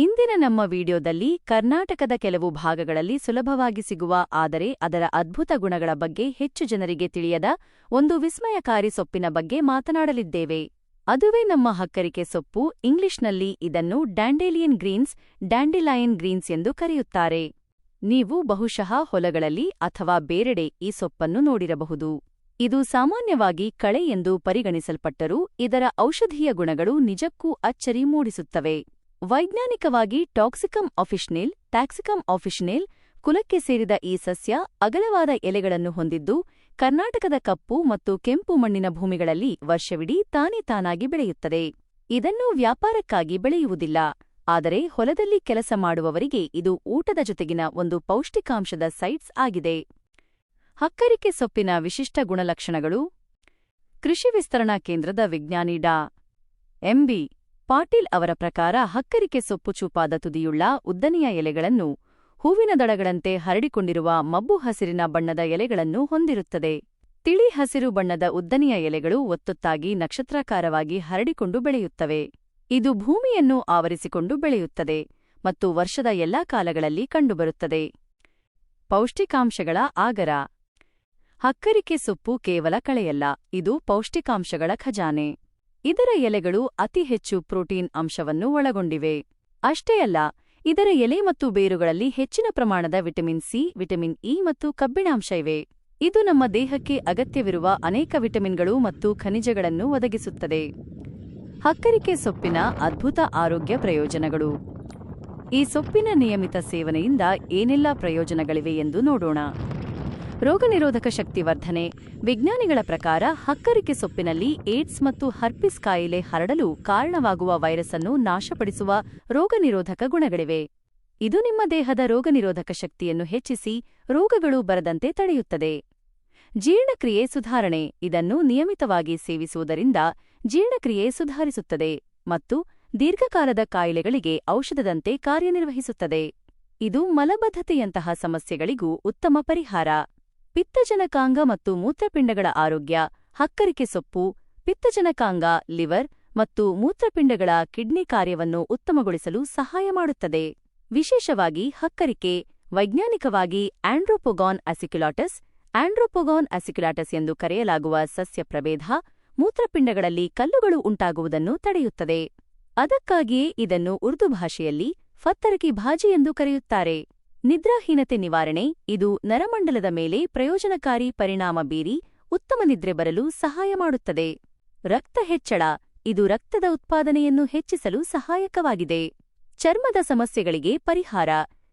ಇಂದಿನ ನಮ್ಮ ವಿಡಿಯೋದಲ್ಲಿ ಕರ್ನಾಟಕದ ಕೆಲವು ಭಾಗಗಳಲ್ಲಿ ಸುಲಭವಾಗಿ ಸಿಗುವ, ಆದರೆ ಅದರ ಅದ್ಭುತ ಗುಣಗಳ ಬಗ್ಗೆ ಹೆಚ್ಚು ಜನರಿಗೆ ತಿಳಿಯದ ಒಂದು ವಿಸ್ಮಯಕಾರಿ ಸೊಪ್ಪಿನ ಬಗ್ಗೆ ಮಾತನಾಡಲಿದ್ದೇವೆ. ಅದುವೇ ನಮ್ಮ ಹಕ್ಕರಿಕೆ ಸೊಪ್ಪು, ಇಂಗ್ಲಿಷ್ನಲ್ಲಿ ಇದನ್ನು ಡ್ಯಾಂಡೇಲಿಯನ್ ಗ್ರೀನ್ಸ್, ಡ್ಯಾಂಡಿಲಾಯನ್ ಗ್ರೀನ್ಸ್ ಎಂದು ಕರೆಯುತ್ತಾರೆ. ನೀವು ಬಹುಶಃ ಹೊಲಗಳಲ್ಲಿ ಅಥವಾ ಬೇರೆಡೆ ಈ ಸೊಪ್ಪನ್ನು ನೋಡಿರಬಹುದು. ಇದು ಸಾಮಾನ್ಯವಾಗಿ ಕಳೆ ಎಂದು ಪರಿಗಣಿಸಲ್ಪಟ್ಟರೂ ಇದರ ಔಷಧೀಯ ಗುಣಗಳು ನಿಜಕ್ಕೂ ಅಚ್ಚರಿ ಮೂಡಿಸುತ್ತವೆ. ವೈಜ್ಞಾನಿಕವಾಗಿ ಟಾಕ್ಸಿಕಮ್ ಆಫಿಷ್ನೇಲ್ ಟ್ಯಾಕ್ಸಿಕಂ ಆಫಿಷ್ನೇಲ್ ಕುಲಕ್ಕೆ ಸೇರಿದ ಈ ಸಸ್ಯ ಅಗಲವಾದ ಎಲೆಗಳನ್ನು ಹೊಂದಿದ್ದು, ಕರ್ನಾಟಕದ ಕಪ್ಪು ಮತ್ತು ಕೆಂಪು ಮಣ್ಣಿನ ಭೂಮಿಗಳಲ್ಲಿ ವರ್ಷವಿಡೀ ತಾನೇ ತಾನಾಗಿ ಬೆಳೆಯುತ್ತದೆ. ಇದನ್ನು ವ್ಯಾಪಾರಕ್ಕಾಗಿ ಬೆಳೆಯುವುದಿಲ್ಲ. ಆದರೆ ಹೊಲದಲ್ಲಿ ಕೆಲಸ ಮಾಡುವವರಿಗೆ ಇದು ಊಟದ ಜೊತೆಗಿನ ಒಂದು ಪೌಷ್ಟಿಕಾಂಶದ ಸೈಟ್ಸ್ ಆಗಿದೆ. ಹಕ್ಕರಿಕೆ ಸೊಪ್ಪಿನ ವಿಶಿಷ್ಟ ಗುಣಲಕ್ಷಣಗಳು. ಕೃಷಿ ವಿಸ್ತರಣಾ ಕೇಂದ್ರದ ವಿಜ್ಞಾನಿ ಡಾ. ಎಂಬಿ ಪಾಟೀಲ್ ಅವರ ಪ್ರಕಾರ ಹಕ್ಕರಿಕೆ ಸೊಪ್ಪು ಚೂಪಾದ ತುದಿಯುಳ್ಳ ಉದ್ದನೆಯ ಎಲೆಗಳನ್ನು ಹೂವಿನ ದಳಗಳಂತೆ ಹರಡಿಕೊಂಡಿರುವ ಮಬ್ಬು ಹಸಿರಿನ ಬಣ್ಣದ ಎಲೆಗಳನ್ನು ಹೊಂದಿರುತ್ತದೆ. ತಿಳಿ ಹಸಿರು ಬಣ್ಣದ ಉದ್ದನೆಯ ಎಲೆಗಳು ಒತ್ತೊತ್ತಾಗಿ ನಕ್ಷತ್ರಾಕಾರವಾಗಿ ಹರಡಿಕೊಂಡು ಬೆಳೆಯುತ್ತವೆ. ಇದು ಭೂಮಿಯನ್ನು ಆವರಿಸಿಕೊಂಡು ಬೆಳೆಯುತ್ತದೆ ಮತ್ತು ವರ್ಷದ ಎಲ್ಲಾ ಕಾಲಗಳಲ್ಲಿ ಕಂಡುಬರುತ್ತದೆ. ಪೌಷ್ಟಿಕಾಂಶಗಳ ಆಗರ. ಹಕ್ಕರಿಕೆ ಸೊಪ್ಪು ಕೇವಲ ಕಳೆಯಲ್ಲ, ಇದು ಪೌಷ್ಟಿಕಾಂಶಗಳ ಖಜಾನೆ. ಇದರ ಎಲೆಗಳು ಅತಿ ಹೆಚ್ಚು ಪ್ರೋಟೀನ್ ಅಂಶವನ್ನು ಒಳಗೊಂಡಿವೆ. ಅಷ್ಟೇ ಅಲ್ಲ, ಇದರ ಎಲೆ ಮತ್ತು ಬೇರುಗಳಲ್ಲಿ ಹೆಚ್ಚಿನ ಪ್ರಮಾಣದ ವಿಟಮಿನ್ ಸಿ, ವಿಟಮಿನ್ ಇ ಮತ್ತು ಕಬ್ಬಿಣಾಂಶ ಇವೆ. ಇದು ನಮ್ಮ ದೇಹಕ್ಕೆ ಅಗತ್ಯವಿರುವ ಅನೇಕ ವಿಟಮಿನ್ಗಳು ಮತ್ತು ಖನಿಜಗಳನ್ನು ಒದಗಿಸುತ್ತದೆ. ಹಕ್ಕರಿಕೆ ಸೊಪ್ಪಿನ ಅದ್ಭುತ ಆರೋಗ್ಯ ಪ್ರಯೋಜನಗಳು. ಈ ಸೊಪ್ಪಿನ ನಿಯಮಿತ ಸೇವನೆಯಿಂದ ಏನೆಲ್ಲ ಪ್ರಯೋಜನಗಳಿವೆ ಎಂದು ನೋಡೋಣ. ರೋಗನಿರೋಧಕ ಶಕ್ತಿ ವರ್ಧನೆ ವಿಜ್ಞಾನಿಗಳ ಪ್ರಕಾರ ಹಕ್ಕರಿಕೆ ಸೊಪ್ಪಿನಲ್ಲಿ ಏಡ್ಸ್ ಮತ್ತು ಹರ್ಪಿಸ್ ಕಾಯಿಲೆ ಹರಡಲು ಕಾರಣವಾಗುವ ವೈರಸ್ ಅನ್ನು ನಾಶಪಡಿಸುವ ರೋಗನಿರೋಧಕ ಗುಣಗಳಿವೆ. ಇದು ನಿಮ್ಮ ದೇಹದ ರೋಗನಿರೋಧಕ ಶಕ್ತಿಯನ್ನು ಹೆಚ್ಚಿಸಿ ರೋಗಗಳು ಬರದಂತೆ ತಡೆಯುತ್ತದೆ. ಜೀರ್ಣಕ್ರಿಯೆ ಸುಧಾರಣೆ ಇದನ್ನು ನಿಯಮಿತವಾಗಿ ಸೇವಿಸುವುದರಿಂದ ಜೀರ್ಣಕ್ರಿಯೆ ಸುಧಾರಿಸುತ್ತದೆ ಮತ್ತು ದೀರ್ಘಕಾಲದ ಕಾಯಿಲೆಗಳಿಗೆ ಔಷಧದಂತೆ ಕಾರ್ಯನಿರ್ವಹಿಸುತ್ತದೆ. ಇದು ಮಲಬದ್ಧತೆಯಂತಹ ಸಮಸ್ಯೆಗಳಿಗೂ ಉತ್ತಮ ಪರಿಹಾರ. ಪಿತ್ತಜನಕಾಂಗ ಮತ್ತು ಮೂತ್ರಪಿಂಡಗಳ ಆರೋಗ್ಯ, ಹಕ್ಕರಿಕೆ ಸೊಪ್ಪು, ಪಿತ್ತಜನಕಾಂಗ, ಲಿವರ್ ಮತ್ತು ಮೂತ್ರಪಿಂಡಗಳ ಕಿಡ್ನಿ ಕಾರ್ಯವನ್ನು ಉತ್ತಮಗೊಳಿಸಲು ಸಹಾಯ ಮಾಡುತ್ತದೆ. ವಿಶೇಷವಾಗಿ ಹಕ್ಕರಿಕೆ, ವೈಜ್ಞಾನಿಕವಾಗಿ ಆಂಡ್ರೋಪೊಗಾನ್ ಅಸಿಕ್ಯುಲಾಟಸ್ ಆಂಡ್ರೋಪೊಗಾನ್ ಅಸಿಕ್ಯುಲಾಟಸ್ ಎಂದು ಕರೆಯಲಾಗುವ ಸಸ್ಯ ಪ್ರಭೇದ ಮೂತ್ರಪಿಂಡಗಳಲ್ಲಿ ಕಲ್ಲುಗಳು ಉಂಟಾಗುವುದನ್ನು ತಡೆಯುತ್ತದೆ. ಅದಕ್ಕಾಗಿಯೇ ಇದನ್ನು ಉರ್ದು ಭಾಷೆಯಲ್ಲಿ ಫತ್ತರಕಿ ಭಾಜಿ ಎಂದು ಕರೆಯುತ್ತಾರೆ. ನಿದ್ರಾಹೀನತೆ ನಿವಾರಣೆ, ಇದು ನರಮಂಡಲದ ಮೇಲೆ ಪ್ರಯೋಜನಕಾರಿ ಪರಿಣಾಮ ಬೀರಿ ಉತ್ತಮ ನಿದ್ರೆ ಬರಲು ಸಹಾಯ ಮಾಡುತ್ತದೆ. ರಕ್ತ ಹೆಚ್ಚಳ, ಇದು ರಕ್ತದ ಉತ್ಪಾದನೆಯನ್ನು ಹೆಚ್ಚಿಸಲು ಸಹಾಯಕವಾಗಿದೆ. ಚರ್ಮದ ಸಮಸ್ಯೆಗಳಿಗೆ ಪರಿಹಾರ,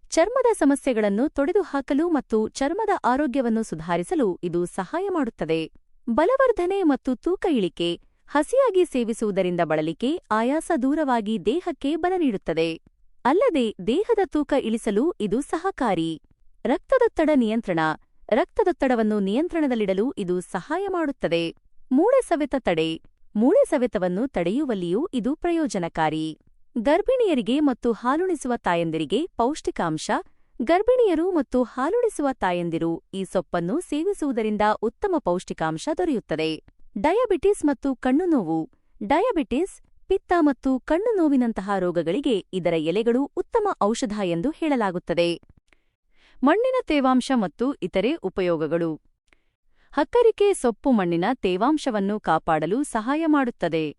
ಚರ್ಮದ ಸಮಸ್ಯೆಗಳನ್ನು ತೊಡೆದುಹಾಕಲು ಮತ್ತು ಚರ್ಮದ ಆರೋಗ್ಯವನ್ನು ಸುಧಾರಿಸಲು ಇದು ಸಹಾಯ ಮಾಡುತ್ತದೆ. ಬಲವರ್ಧನೆ ಮತ್ತು ತೂಕ ಇಳಿಕೆ, ಹಸಿಯಾಗಿ ಸೇವಿಸುವುದರಿಂದ ಬಳಲಿಕೆ, ಆಯಾಸ ದೂರವಾಗಿ ದೇಹಕ್ಕೆ ಬಲ ನೀಡುತ್ತದೆ. ಅಲ್ಲದೆ ದೇಹದ ತೂಕ ಇಳಿಸಲು ಇದು ಸಹಕಾರಿ. ರಕ್ತದೊತ್ತಡ ನಿಯಂತ್ರಣ. ರಕ್ತದೊತ್ತಡವನ್ನು ನಿಯಂತ್ರಣದಲ್ಲಿಡಲು ಇದು ಸಹಾಯ ಮಾಡುತ್ತದೆ. ಮೂಳೆ ಸವೆತ ತಡೆ. ಮೂಳೆ ಸವೆತವನ್ನು ತಡೆಯುವಲ್ಲಿಯೂ ಇದು ಪ್ರಯೋಜನಕಾರಿ. ಗರ್ಭಿಣಿಯರಿಗೆ ಮತ್ತು ಹಾಲುಣಿಸುವ ತಾಯಂದಿರಿಗೆ ಪೌಷ್ಟಿಕಾಂಶ. ಗರ್ಭಿಣಿಯರು ಮತ್ತು ಹಾಲುಣಿಸುವ ತಾಯಂದಿರು ಈ ಸೊಪ್ಪನ್ನು ಸೇವಿಸುವುದರಿಂದ ಉತ್ತಮ ಪೌಷ್ಟಿಕಾಂಶ ದೊರೆಯುತ್ತದೆ. ಡಯಾಬಿಟಿಸ್ ಮತ್ತು ಕಣ್ಣು ನೋವು ಡಯಾಬಿಟಿಸ್ ಪಿತ್ತ ಮತ್ತು ಕಣ್ಣು ನೋವಿನಂತಹ ರೋಗಗಳಿಗೆ ಇದರ ಎಲೆಗಳು ಉತ್ತಮ ಔಷಧ ಎಂದು ಹೇಳಲಾಗುತ್ತದೆ. ಮಣ್ಣಿನ ತೇವಾಂಶ ಮತ್ತು ಇತರೆ ಉಪಯೋಗಗಳು. ಹಕ್ಕರಿಕೆ ಸೊಪ್ಪು ಮಣ್ಣಿನ ತೇವಾಂಶವನ್ನು ಕಾಪಾಡಲು ಸಹಾಯ ಮಾಡುತ್ತದೆ.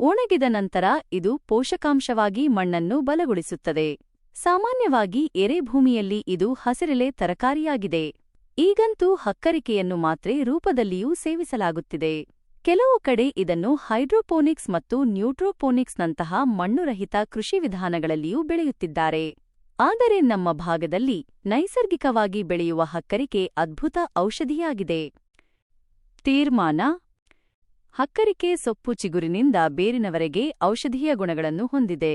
ಒಣಗಿದ ನಂತರ ಇದು ಪೋಷಕಾಂಶವಾಗಿ ಮಣ್ಣನ್ನು ಬಲಗೊಳಿಸುತ್ತದೆ. ಸಾಮಾನ್ಯವಾಗಿ ಎರೆಭೂಮಿಯಲ್ಲಿ ಇದು ಹಸಿರೆಲೆ ತರಕಾರಿಯಾಗಿದೆ. ಈಗಂತೂ ಹಕ್ಕರಿಕೆಯನ್ನು ಮಾತ್ರೆ ರೂಪದಲ್ಲಿಯೂ ಸೇವಿಸಲಾಗುತ್ತಿದೆ. ಕೆಲವು ಕಡೆ ಇದನ್ನು ಹೈಡ್ರೋಪೋನಿಕ್ಸ್ ಮತ್ತು ನ್ಯೂಟ್ರೋಪೋನಿಕ್ಸ್ನಂತಹ ಮಣ್ಣುರಹಿತ ಕೃಷಿ ವಿಧಾನಗಳಲ್ಲಿಯೂ ಬೆಳೆಯುತ್ತಿದ್ದಾರೆ. ಆದರೆ ನಮ್ಮ ಭಾಗದಲ್ಲಿ ನೈಸರ್ಗಿಕವಾಗಿ ಬೆಳೆಯುವ ಹಕ್ಕರಿಕೆ ಅದ್ಭುತ ಔಷಧಿಯಾಗಿದೆ. ತೀರ್ಮಾನ, ಹಕ್ಕರಿಕೆ ಸೊಪ್ಪು ಚಿಗುರಿನಿಂದ ಬೇರಿನವರೆಗೆ ಔಷಧೀಯ ಗುಣಗಳನ್ನು ಹೊಂದಿದೆ.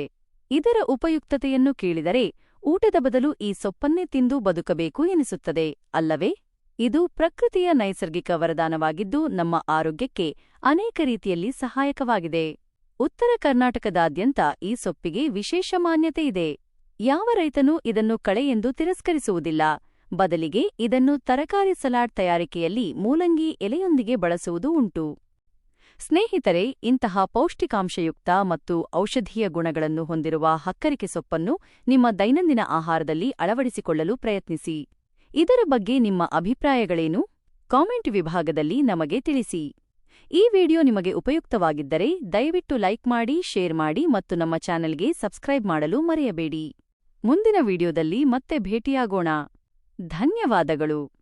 ಇದರ ಉಪಯುಕ್ತತೆಯನ್ನು ಕೇಳಿದರೆ ಊಟದ ಬದಲು ಈ ಸೊಪ್ಪನ್ನೇ ತಿಂದು ಬದುಕಬೇಕು ಎನಿಸುತ್ತದೆ, ಅಲ್ಲವೇ? ಇದು ಪ್ರಕೃತಿಯ ನೈಸರ್ಗಿಕ ವರದಾನವಾಗಿದ್ದು ನಮ್ಮ ಆರೋಗ್ಯಕ್ಕೆ ಅನೇಕ ರೀತಿಯಲ್ಲಿ ಸಹಾಯಕವಾಗಿದೆ. ಉತ್ತರ ಕರ್ನಾಟಕದಾದ್ಯಂತ ಈ ಸೊಪ್ಪಿಗೆ ವಿಶೇಷ ಮಾನ್ಯತೆ ಇದೆ. ಯಾವ ರೈತನೂ ಇದನ್ನು ಕಳೆ ಎಂದು ತಿರಸ್ಕರಿಸುವುದಿಲ್ಲ. ಬದಲಿಗೆ ಇದನ್ನು ತರಕಾರಿ ಸಲಾಡ್ ತಯಾರಿಕೆಯಲ್ಲಿ ಮೂಲಂಗಿ ಎಲೆಯೊಂದಿಗೆ ಬಳಸುವುದು ಉಂಟು. ಸ್ನೇಹಿತರೆ, ಇಂತಹ ಪೌಷ್ಟಿಕಾಂಶಯುಕ್ತ ಮತ್ತು ಔಷಧೀಯ ಗುಣಗಳನ್ನು ಹೊಂದಿರುವ ಹಕ್ಕರಿಕೆ ಸೊಪ್ಪನ್ನು ನಿಮ್ಮ ದೈನಂದಿನ ಆಹಾರದಲ್ಲಿ ಅಳವಡಿಸಿಕೊಳ್ಳಲು ಪ್ರಯತ್ನಿಸಿ. ಇದರ ಬಗ್ಗೆ ನಿಮ್ಮ ಅಭಿಪ್ರಾಯಗಳೇನು? ಕಾಮೆಂಟ್ ವಿಭಾಗದಲ್ಲಿ ನಮಗೆ ತಿಳಿಸಿ. ಈ ವಿಡಿಯೋ ನಿಮಗೆ ಉಪಯುಕ್ತವಾಗಿದ್ದರೆ ದಯವಿಟ್ಟು ಲೈಕ್ ಮಾಡಿ, ಶೇರ್ ಮಾಡಿ ಮತ್ತು ನಮ್ಮ ಚಾನೆಲ್ಗೆ ಸಬ್ಸ್ಕ್ರೈಬ್ ಮಾಡಲು ಮರೆಯಬೇಡಿ. ಮುಂದಿನ ವಿಡಿಯೋದಲ್ಲಿ ಮತ್ತೆ ಭೇಟಿಯಾಗೋಣ. ಧನ್ಯವಾದಗಳು.